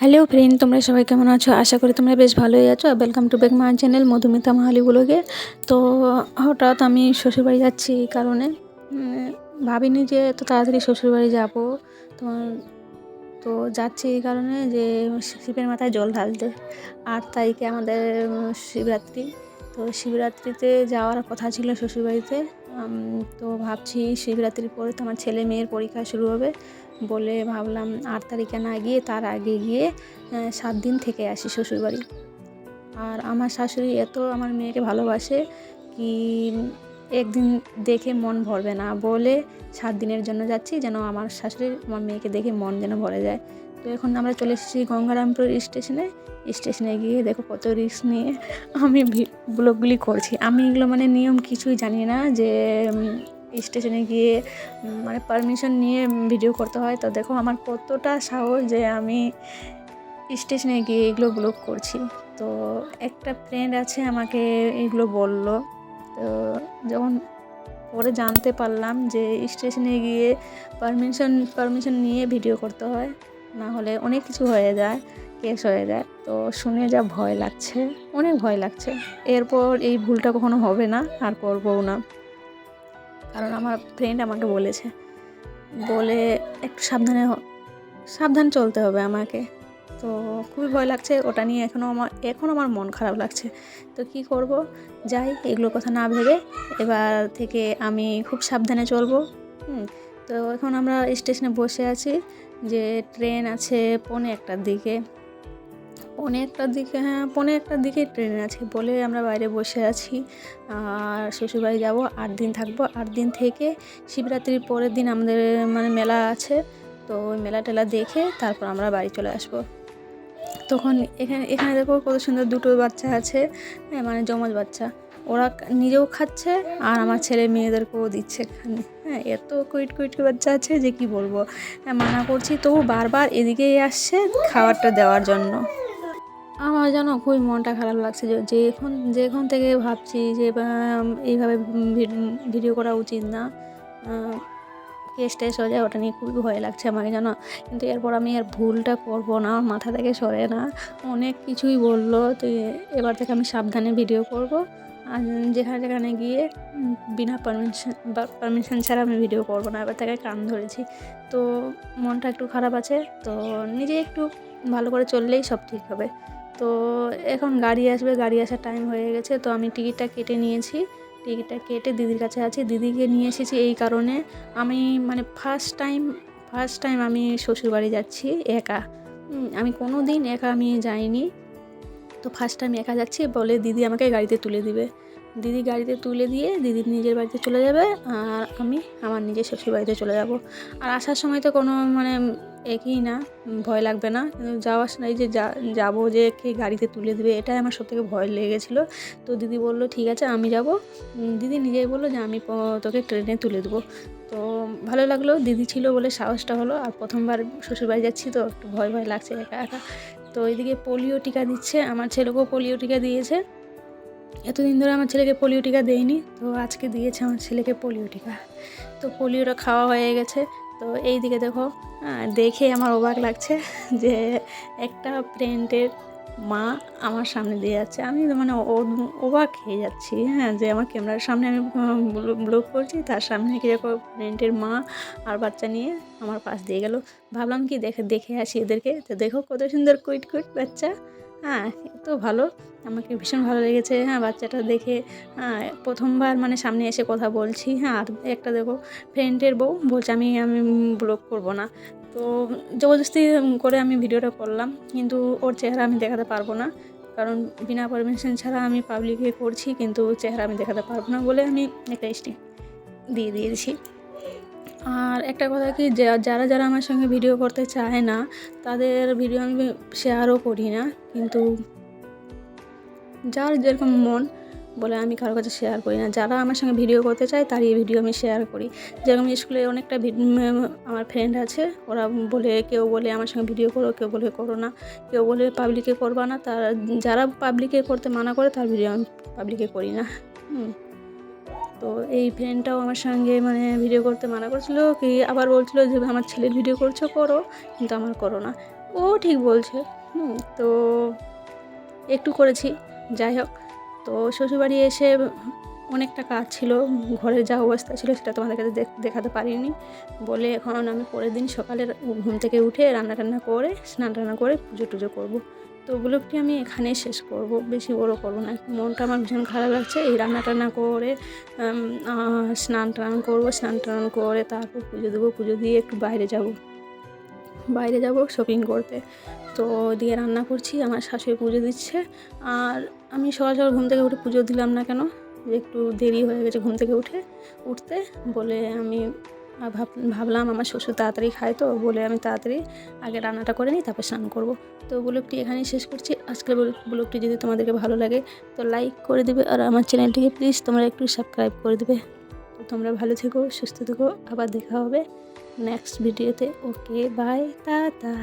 Hello friend, তোমরা সবাই কেমন আছো? আশা করি তোমরা বেশ ভালোই আছো। Welcome to back my channel Madhumita Mahali ব্লগে। তো হঠাৎ আমি শ্বশুরবাড়ি যাচ্ছি এই কারণে। ভাবিনি যে এত তাড়াতাড়ি শ্বশুরবাড়ি যাব। তোমার তো যাচ্ছি এই কারণে যে শিবের মাথায় জল ঢালতে। আট তারিখে আমাদের শিবরাত্রি। তো শিবরাত্রিতে যাওয়ার কথা ছিল শ্বশুরবাড়িতে তো ভাবছি শিবরাত্রির পরে তো আমার ছেলে মেয়ের পরীক্ষা শুরু হবে বলে ভাবলাম আট তারিখে না গিয়ে তার আগে গিয়ে সাত দিন থেকে আসি শ্বশুরবাড়ি। আর আমার শাশুড়ি এত আমার মেয়েকে ভালোবাসে কি একদিন দেখে মন ভরবে না বলে সাত দিনের জন্য যাচ্ছি যেন আমার শাশুড়ি আমার মেয়েকে দেখে মন যেন ভরে যায়। তো এখন আমরা চলে এসেছি গঙ্গারামপুর স্টেশনে। স্টেশনে গিয়ে দেখো কত রিস্ক নিয়ে আমি ব্লগগুলি করছি। আমি এগুলো মানে নিয়ম কিছুই জানি না যে স্টেশনে গিয়ে মানে পারমিশন নিয়ে ভিডিও করতে হয়। তো দেখো আমার কতটা সাহস যে আমি স্টেশনে গিয়ে এগুলো ব্লগ করছি। তো একটা ফ্রেন্ড আছে আমাকে এগুলো বলল। তো যখন পরে জানতে পারলাম যে স্টেশনে গিয়ে পারমিশন পারমিশন নিয়ে ভিডিও করতে হয় না হলে অনেক কিছু হয়ে যায় কেস হয়ে যায়। তো শুনে যা ভয় লাগছে, অনেক ভয় লাগছে। এরপর এই ভুলটা কখনো হবে না, আর করবও না। কারণ আমার ফ্রেন্ড আমাকে বলেছে, বলে একটু সাবধানে সাবধান চলতে হবে আমাকে। তো খুবই ভয় লাগছে, ওটা নিয়ে এখনও আমার, এখন আমার মন খারাপ লাগছে। তো কি করব? যাই, এগুলোর কথা না ভেবে এবার থেকে আমি খুব সাবধানে চলবো। হুম তো এখন আমরা স্টেশনে বসে আছি যে ট্রেন আছে পৌনে একটার দিকে। পৌনে একটার দিকে হ্যাঁ পৌনে একটার দিকে ট্রেন আছে বলে আমরা বাইরে বসে আছি। আর শ্বশুরবাড়ি যাব, আট দিন থাকব। আট দিন থেকে শিবরাত্রির পরের দিন আমাদের মানে মেলা আছে। তো ওই মেলা টেলা দেখে তারপর আমরা বাড়ি চলে আসব। তখন এখানে এখানে দেখো কত সুন্দর দুটো বাচ্চা আছে হ্যাঁ মানে জমজ বাচ্চা। ওরা নিজেও খাচ্ছে আর আমার ছেলে মেয়েদেরকেও দিচ্ছে খানি হ্যাঁ এত কুইট কুইট বাচ্চা আছে যে কি বলব। হ্যাঁ মানা করছি, তবু বারবার এদিকেই আসছে খাবারটা দেওয়ার জন্য। আমার যেন খুবই মনটা খারাপ লাগছে যে এখন যে এখন থেকে ভাবছি যে এইভাবে ভিডিও করা উচিত না। কেস টেস হয়ে যায়, ওটা নিয়ে খুবই ভয় লাগছে আমাকে জানো কিন্তু এরপর আমি আর ভুলটা করব না আমার মাথা থেকে সরে না। অনেক কিছুই বলল তো এবার থেকে আমি সাবধানে ভিডিও করব। যেখানে যেখানে গিয়ে বিনা পারমিশন বা পারমিশন ছাড়া আমি ভিডিও করব না, এবার তাকে কান ধরেছি। তো মনটা একটু খারাপ আছে, তো নিজে একটু ভালো করে চললেই সব ঠিক হবে। তো এখন গাড়ি আসবে, গাড়ি আসার টাইম হয়ে গেছে, তো আমি টিকিটটা কেটে নিয়েছি। টিকিটটা কেটে দিদির কাছে আছি, দিদিকে নিয়ে এসেছি এই কারণে আমি মানে ফার্স্ট টাইম ফার্স্ট টাইম আমি শ্বশুরবাড়ি যাচ্ছি একা। আমি কোনো দিন একা আমি যাইনি। তো ফার্স্ট টাইম একা যাচ্ছি, বলে দিদি আমাকে গাড়িতে তুলে দিবে। দিদি গাড়িতে তুলে দিয়ে দিদির নিজের বাড়িতে চলে যাবে আর আমি আমার নিজের শ্বশুর বাড়িতে চলে যাব। আর আসার সময় তো কোনো মানে একই না, ভয় লাগবে না। কিন্তু যাওয়ার সময় যে যা- যাব যে কে গাড়িতে তুলে দেবে, এটাই আমার সব থেকে ভয় লেগেছিলো। তো দিদি বলল, ঠিক আছে, আমি যাব। দিদি নিজেই বলল যে, আমি তোকে ট্রেনে তুলে দেবো। তো ভালো লাগল, দিদি ছিল বলে সাহসটা হলো। আর প্রথমবার শ্বশুরবাড়ি যাচ্ছি তো একটু ভয় ভয় লাগছে একা একা। তো ওইদিকে পোলিও টিকা দিচ্ছে, আমার ছেলেকেও পোলিও টিকা দিয়েছে। এতদিন ধরে আমার ছেলেকে পোলিও টিকা দেয়নি তো আজকে দিয়েছে আমার ছেলেকে পোলিও টিকা। তো পোলিওটা খাওয়া হয়ে গেছে, তো এই দিকে দেখো দেখে আমার অবাক লাগছে যে একটা ফ্রেন্ডের মা আমার সামনে দিয়ে যাচ্ছে। আমি তো মানে অবাক হয়ে যাচ্ছি হ্যাঁ যে আমার ক্যামেরার সামনে আমি ব্লগ করছি, তার সামনে কি দেখো ফ্রেন্ডের মা আর বাচ্চা নিয়ে আমার পাশ দিয়ে গেল। ভাবলাম কি দেখে দেখে আসি এদেরকে। তো দেখো কত সুন্দর কুইট কুইট বাচ্চা। হ্যাঁ এত ভালো। আমাকে ভীষণ ভালো লেগেছে। হ্যাঁ বাচ্চাটা দেখে হ্যাঁ প্রথমবার মানে সামনে এসে কথা বলছি। হ্যাঁ আর একটা দেখো ফ্রেন্ডের বউ বলছে আমি আমি ব্লগ করব না। তো জবরদস্তি করে আমি ভিডিওটা করলাম, কিন্তু ওর চেহারা আমি দেখাতে পারব না। কারণ বিনা পারমিশন ছাড়া আমি পাবলিকে করছি কিন্তু চেহারা আমি দেখাতে পারব না বলে আমি একটা স্টিক দিয়ে দিয়েছি। আর একটা কথা কি যারা যারা আমার সঙ্গে ভিডিও করতে চায় না, তাদের ভিডিও আমি শেয়ারও করি না, কিন্তু যার যেরকম মন বলে আমি কারোর কাছে শেয়ার করি না। যারা আমার সঙ্গে ভিডিও করতে চায়, তারই ভিডিও আমি শেয়ার করি। যেরকম স্কুলে অনেকটা আমার ফ্রেন্ড আছে, ওরা বলে, কেউ বলে আমার সঙ্গে ভিডিও করো, কেউ বলে করো না। কেউ বলে পাবলিকে করবা না। তার, যারা পাবলিকে করতে মানা করে, তার ভিডিও আমি পাবলিকে করি না। তো এই ফ্রেন্ডটাও আমার সঙ্গে মানে ভিডিও করতে মানা করছিল, কি আবার বলছিল যে, আমার ছেলের ভিডিও করছ, করো। কিন্তু আমার করো না। ও ঠিক বলছে। হুম, তো একটু করেছি। যাই হোক। তো শ্বশুরবাড়ি এসে অনেকটা কাজ ছিল ঘরের যা অবস্থা ছিল সেটা তোমাদের কাছে দেখাতে পারিনি। বলে এখন আমি পরের দিন সকালে ঘুম থেকে উঠে রান্না টান্না করে স্নান টান্না করে পুজো টুজো করব। তো ব্লগটি আমি এখানেই শেষ করব, বেশি বড় করব না। মনটা আমার ভীষণ খারাপ লাগছে, এই রান্না টান্না করে স্নান টান করব স্নান টান করে তারপর পুজো দেবো, পুজো দিয়ে একটু বাইরে যাব। বাইরে যাব শপিং করতে। তো দিয়ে রান্না করছি, আমার শাশুড়ি পুজো দিচ্ছে, আর আমি সকাল সকাল ঘুম থেকে উঠে পুজো দিলাম না কেন? যে একটু দেরি হয়ে গেছে ঘুম থেকে উঠে, উঠতে। বলে আমি ভাব, ভাবলাম আমার শ্বশুর তাড়াতাড়ি খায় তো, বলে আমি তাড়াতাড়ি আগে রান্নাটা করে নিই, তারপর স্নান করব। তো ব্লগটি এখানেই শেষ করছি। আজকের ব্লগটি যদি তোমাদেরকে ভালো লাগে, তো লাইক করে দেবে আর আমার চ্যানেলটিকে প্লিজ তোমরা একটু সাবস্ক্রাইব করে দেবে। তো তোমরা ভালো থেকো, সুস্থ থেকো, আবার দেখা হবে নেক্সট ভিডিওতে। Okay, bye, tata.